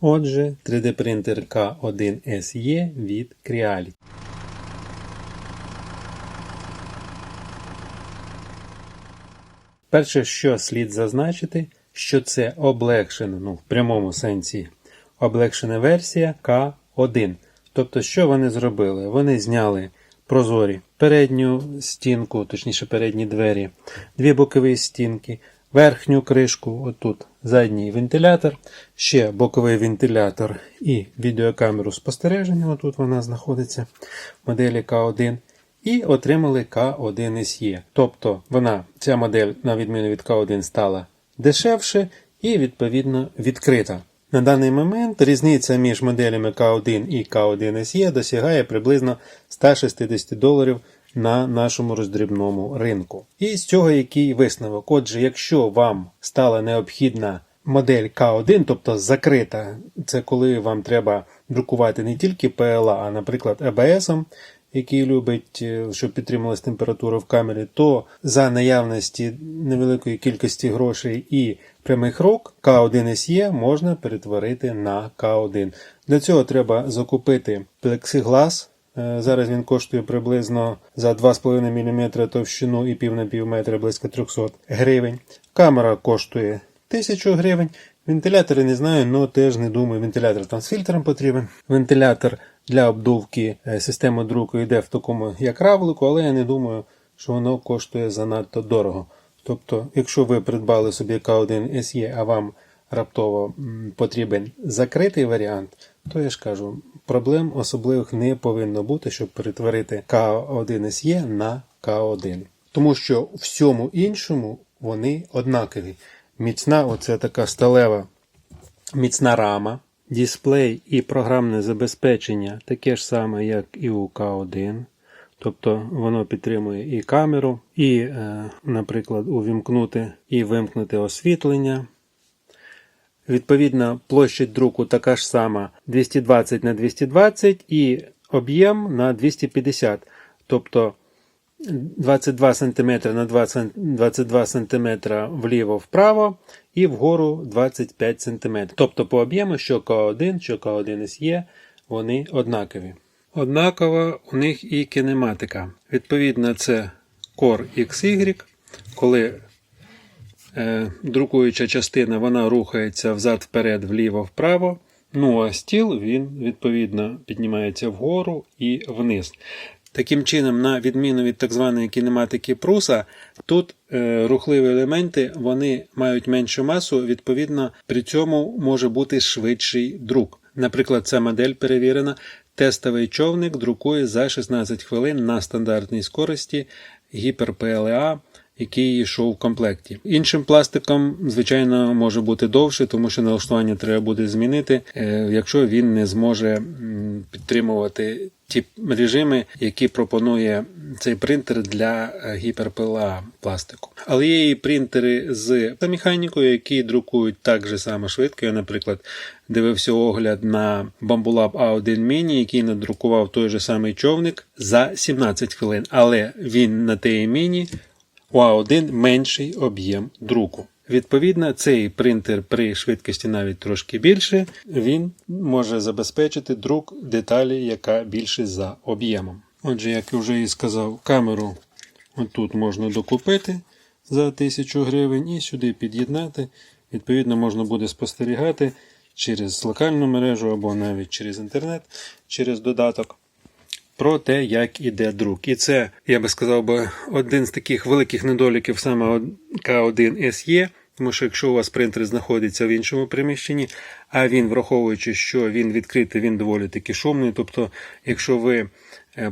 Отже, 3D принтер K1SE від Creality. Перше, що слід зазначити, що це облегшена, ну в прямому сенсі, облегшена версія K1. Тобто, що вони зробили? Вони зняли прозорі передню стінку, точніше передні двері, дві бокові стінки, верхню кришку, отут задній вентилятор, ще боковий вентилятор і відеокамеру спостереження, отут вона знаходиться моделі K1. І отримали К1SE. Тобто вона, ця модель, на відміну від К1, стала дешевше і, відповідно, відкрита. На даний момент різниця між моделями К1 і К1SE досягає приблизно 160 доларів на нашому роздрібному ринку. І з цього який висновок? Отже, якщо вам стала необхідна модель К1, тобто закрита, це коли вам треба друкувати не тільки PLA, а, наприклад, ABS, який любить, е, щоб підтримувалась температура в камері, то за наявності невеликої кількості грошей і прямих рук К1SE можна перетворити на К1. Для цього треба закупити плексиглас. Е, Зараз він коштує приблизно за 2,5 мм товщину і пів на пів метра близько 300 гривень. Камера коштує 1000 гривень. Вентилятори не знаю, але теж не думаю. Вентилятор там з фільтром потрібен. Вентилятор для обдувки е, системи друку йде в такому як равлику, але я не думаю, що воно коштує занадто дорого. Тобто, якщо ви придбали собі К1 SE, а вам раптово потрібен закритий варіант, то я ж кажу, проблем особливих не повинно бути, щоб перетворити К1 SE на К1. Тому що в всьому іншому вони однакові. Міцна, оце така сталева міцна рама, дисплей і програмне забезпечення таке ж саме, як і у К1. Тобто воно підтримує і камеру, і, е, наприклад, увімкнути і вимкнути освітлення. Відповідна площадь друку така ж сама 220 на 220 і об'єм на 250. Тобто 22 см на 20 22 см вліво-вправо і вгору 25 см. Тобто по об'єму, що К1, що К1SE, вони однакові. Однакова у них і кінематика. Відповідно, це Core XY, коли друкуюча частина вона рухається взад-вперед, вліво-вправо. Ну а стіл він відповідно піднімається вгору і вниз. Таким чином, на відміну від так званої кінематики Пруса, тут е, рухливі елементи вони мають меншу масу, відповідно, при цьому може бути швидший друк. Наприклад, ця модель перевірена. Тестовий човник друкує за 16 хвилин на стандартній скорості гіпер-PLA, який йшов в комплекті. Іншим пластиком, звичайно, може бути довше, тому що налаштування треба буде змінити, е, якщо він не зможе підтримувати ті режими, які пропонує цей принтер для е, гіперпила пластику. Але є і принтери з механікою, які друкують так же само швидко. Я, наприклад, дивився огляд на Bambulab A1 Mini, який надрукував той же самий човник за 17 хвилин. Але він на тій міні у А1 менший об'єм друку. Відповідно, цей принтер при швидкості навіть трошки більше, він може забезпечити друк деталі, яка більше за об'ємом. Отже, як я вже і сказав, камеру отут можна докупити за 1000 гривень і сюди під'єднати. Відповідно, можна буде спостерігати через локальну мережу або навіть через інтернет, через додаток про те, як іде друк. І це, я би сказав, би, один з таких великих недоліків саме К1 SE, тому що якщо у вас принтер знаходиться в іншому приміщенні, а він, враховуючи, що він відкритий, він доволі таки шумний. Тобто, якщо ви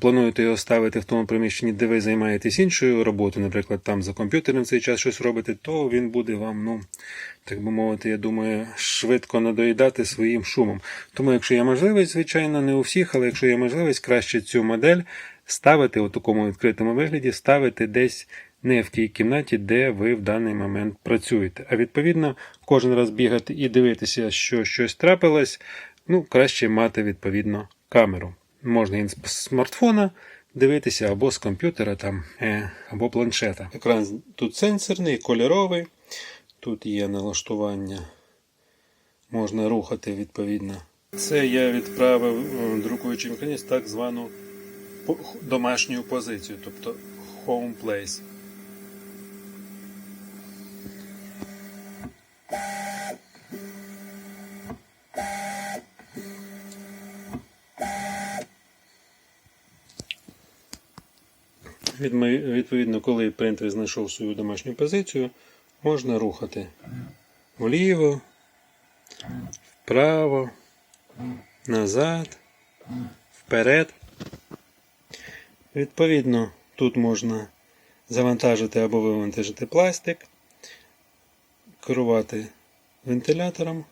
плануєте його ставити в тому приміщенні, де ви займаєтесь іншою роботою, наприклад, там за комп'ютером цей час щось робите, то він буде вам, ну, так би мовити, я думаю, швидко надоїдати своїм шумом. Тому, якщо є можливість, звичайно, не у всіх, але якщо є можливість, краще цю модель ставити у такому відкритому вигляді, ставити десь не в тій кімнаті, де ви в даний момент працюєте. А відповідно, кожен раз бігати і дивитися, що щось трапилось, ну, краще мати відповідно камеру. Можна і з смартфона дивитися, або з комп'ютера там, е, або планшета. Екран тут сенсорний, кольоровий. Тут є налаштування можна рухати відповідно. Це я відправив е, друкуючий механізм так звану домашню позицію, тобто home place. Відповідно, коли принтер знайшов свою домашню позицію, можна рухати вліво, вправо, назад, вперед. Відповідно, тут можна завантажити або вивантажити пластик, керувати вентилятором.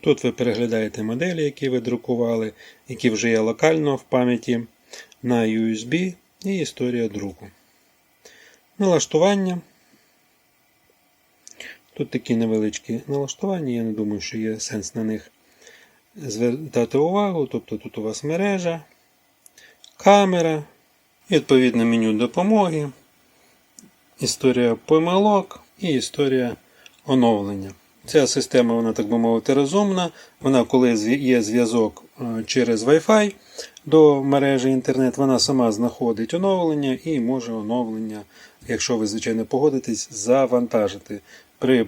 Тут ви переглядаєте моделі, які ви друкували, які вже є локально в пам'яті на USB і історія друку. Налаштування. Тут такі невеличкі налаштування, я не думаю, що є сенс на них звертати увагу. Тобто тут у вас мережа, камера, відповідне меню допомоги, історія помилок і історія оновлення. Ця система, вона, так би мовити, розумна. Вона, коли є зв'язок е, через Wi-Fi до мережі інтернет, вона сама знаходить оновлення і може оновлення, якщо ви, звичайно, погодитесь, завантажити. При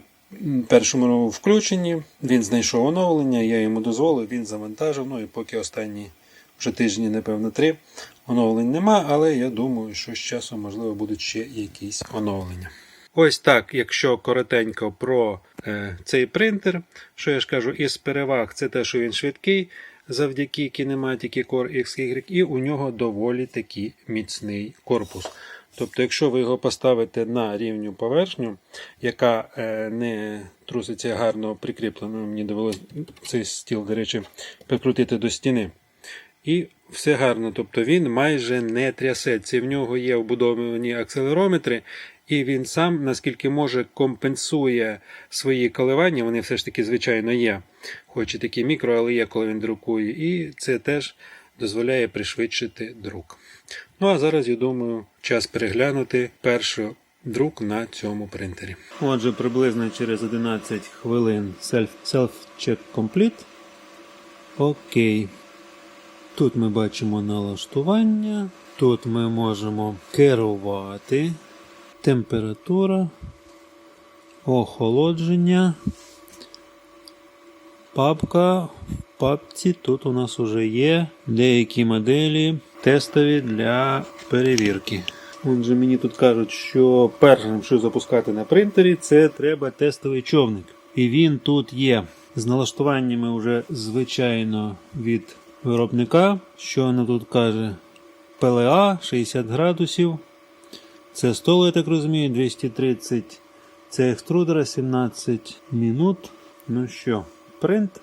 першому включенні він знайшов оновлення, я йому дозволив, він завантажив. Ну і поки останні вже тижні, напевно, три оновлень нема, але я думаю, що з часом, можливо, будуть ще якісь оновлення. Ось так, якщо коротенько про е, цей принтер, що я ж кажу, із переваг це те, що він швидкий завдяки кінематіки Core XY, і у нього доволі таки міцний корпус. Тобто, якщо ви його поставите на рівню поверхню, яка е, не труситься гарно прикріплена, мені довелося цей стіл, до речі, прикрутити до стіни. І все гарно, тобто він майже не трясеться. В нього є вбудовані акселерометри, і він сам, наскільки може, компенсує свої коливання. Вони все ж таки, звичайно, є. Хоч і такі мікро, але є, коли він друкує. І це теж дозволяє пришвидшити друк. Ну а зараз, я думаю, час переглянути перший друк на цьому принтері. Отже, приблизно через 11 хвилин self- self-check complete. Окей. Тут ми бачимо налаштування. Тут ми можемо керувати. Температура, охолодження. Папка. В папці тут у нас вже є деякі моделі тестові для перевірки. Отже, мені тут кажуть, що першим, що запускати на принтері, це треба тестовий човник. І він тут є. З налаштуваннями вже звичайно від виробника. Що воно тут каже? ПЛА 60 градусів. Це стол, я так розумію, 230. Це екструдера 17 минут. Ну що, принт.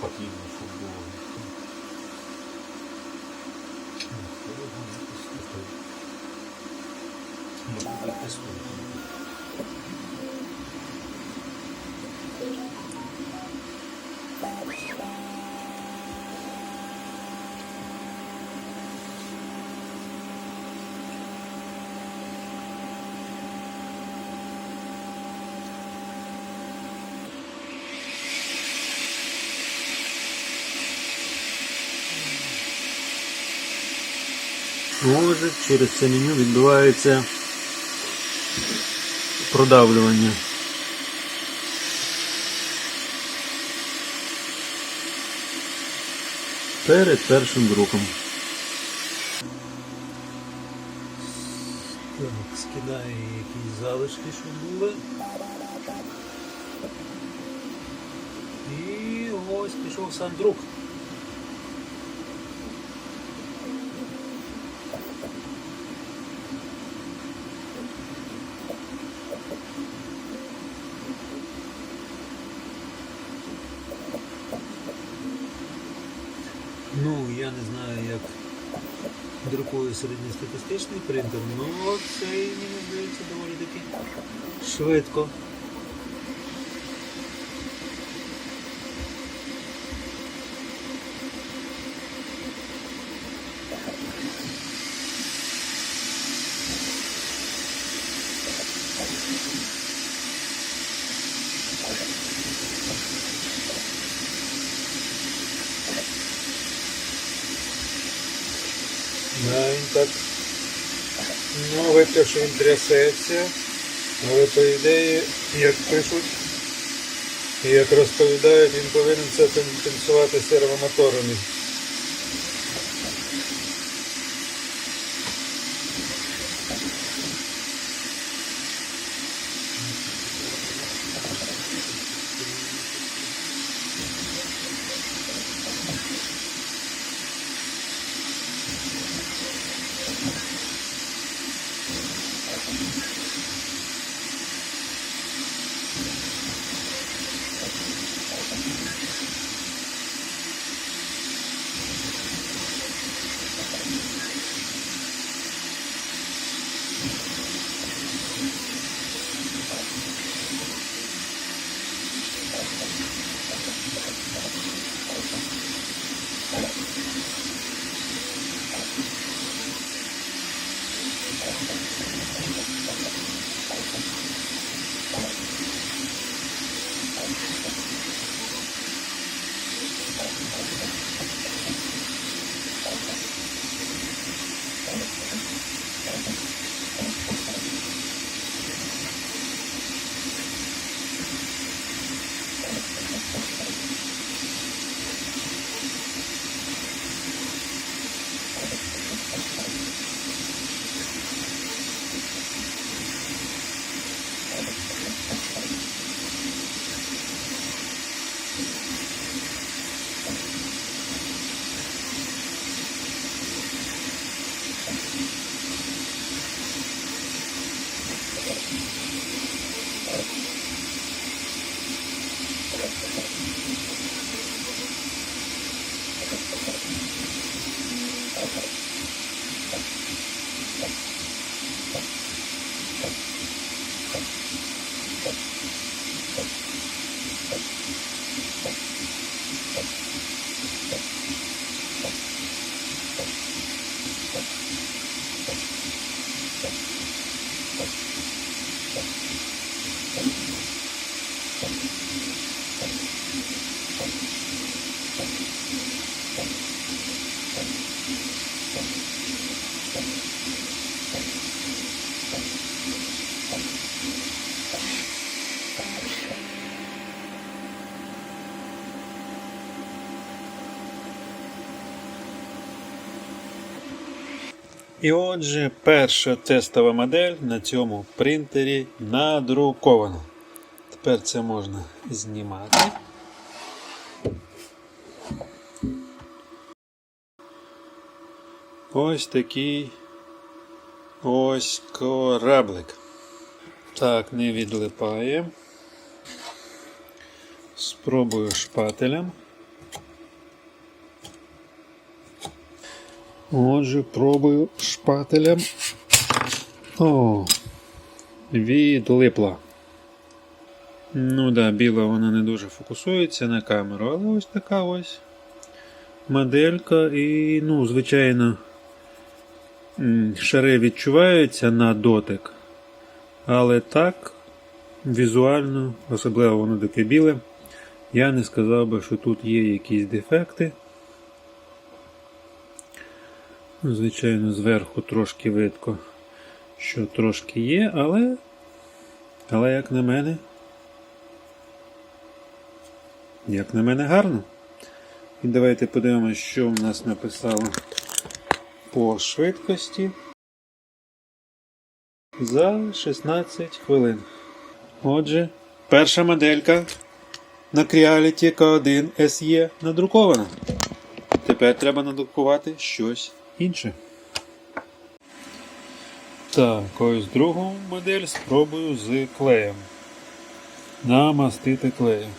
потрібно футболу. Ну, Ми туди тестуємо. Може, через це меню відбувається продавлювання. Перед першим друком. Так, скидає якісь залишки, що були. І ось пішов сам друк. Друкує середньостатистичний принтер, але цей, мені здається, доволі таки швидко. Да, він так. Ну, що він трясеться. Але по ідеї, як пишуть, як розповідають, він повинен це компенсувати сервомоторами. І отже, перша тестова модель на цьому принтері надрукована. Тепер це можна знімати. Ось такий ось кораблик. Так, не відлипає. Спробую шпателем. Отже, пробую шпателем. О, відлипла. Ну да, біла вона не дуже фокусується на камеру, але ось така ось моделька і, ну, звичайно, шари відчуваються на дотик. Але так, візуально, особливо воно таке біле, я не сказав би, що тут є якісь дефекти. Звичайно, зверху трошки видко, що трошки є, але, але як на мене, як на мене гарно. І давайте подивимося, що в нас написало по швидкості за 16 хвилин. Отже, перша моделька на Creality K1 SE надрукована. Тепер треба надрукувати щось інше. Так, ось другу модель спробую з клеєм. Намастити клеєм.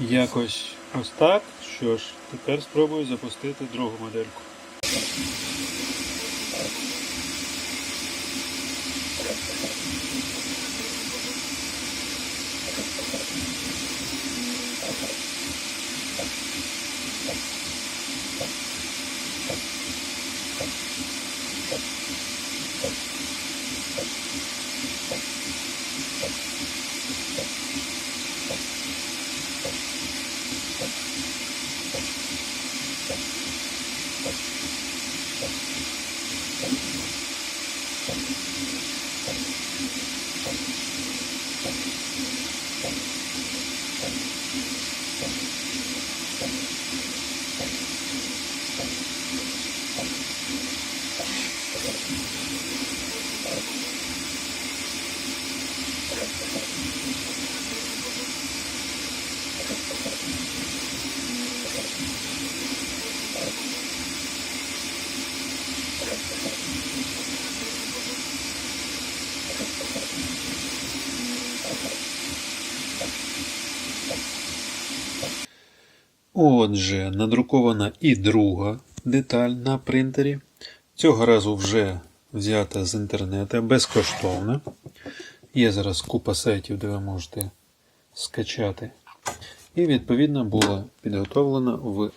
Якось ось так. Що ж, тепер спробую запустити другу модельку. Отже, надрукована і друга деталь на принтері. Цього разу вже взята з інтернету безкоштовно. Є зараз купа сайтів, де ви можете скачати. І відповідно була підготовлена в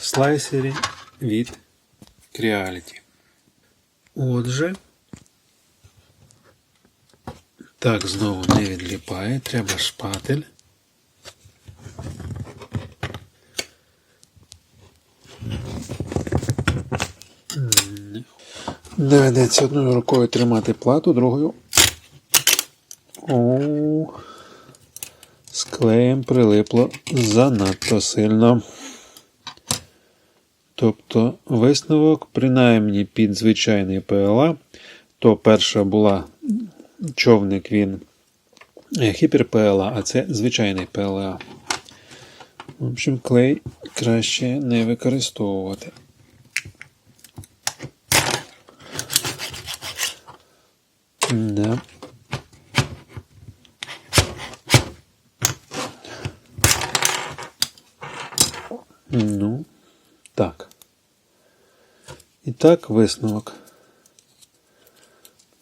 слайсері від Creality. Отже, так знову не відліпає, треба шпатель. Доведеться одною рукою тримати плату, другою. О, з клеєм прилипло занадто сильно. Тобто висновок, принаймні під звичайний ПЛА, то перша була човник він гіпер ПЛА, а це звичайний ПЛА. В общем, клей краще не використовувати. Да. Ну, так. І так, висновок.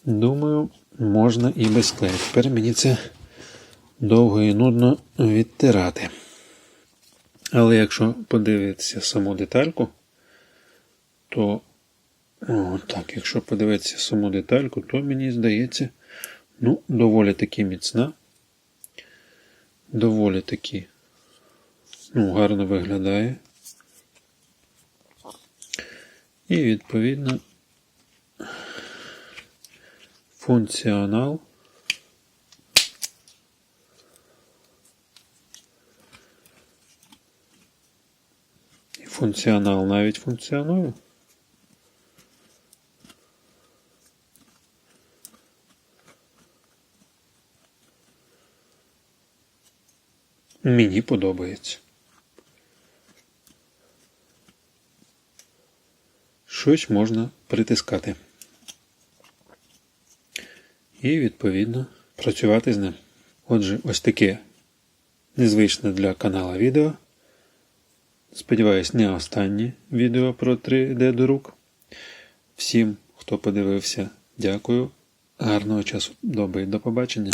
Думаю, можна і без клею. Тепер мені це довго і нудно відтирати. Але якщо подивитися саму детальку, то о, так, якщо подивитися саму детальку, то мені здається, ну, доволі таки міцна. Доволі таки ну, гарно виглядає. І відповідно функціонал. Функціонал навіть функціонує. Мені подобається. Щось можна притискати. І, відповідно, працювати з ним. Отже, ось таке незвичне для канала відео. сподіваюсь, не останнє відео про 3D до рук. Всім, хто подивився, дякую. Гарного часу доби до побачення.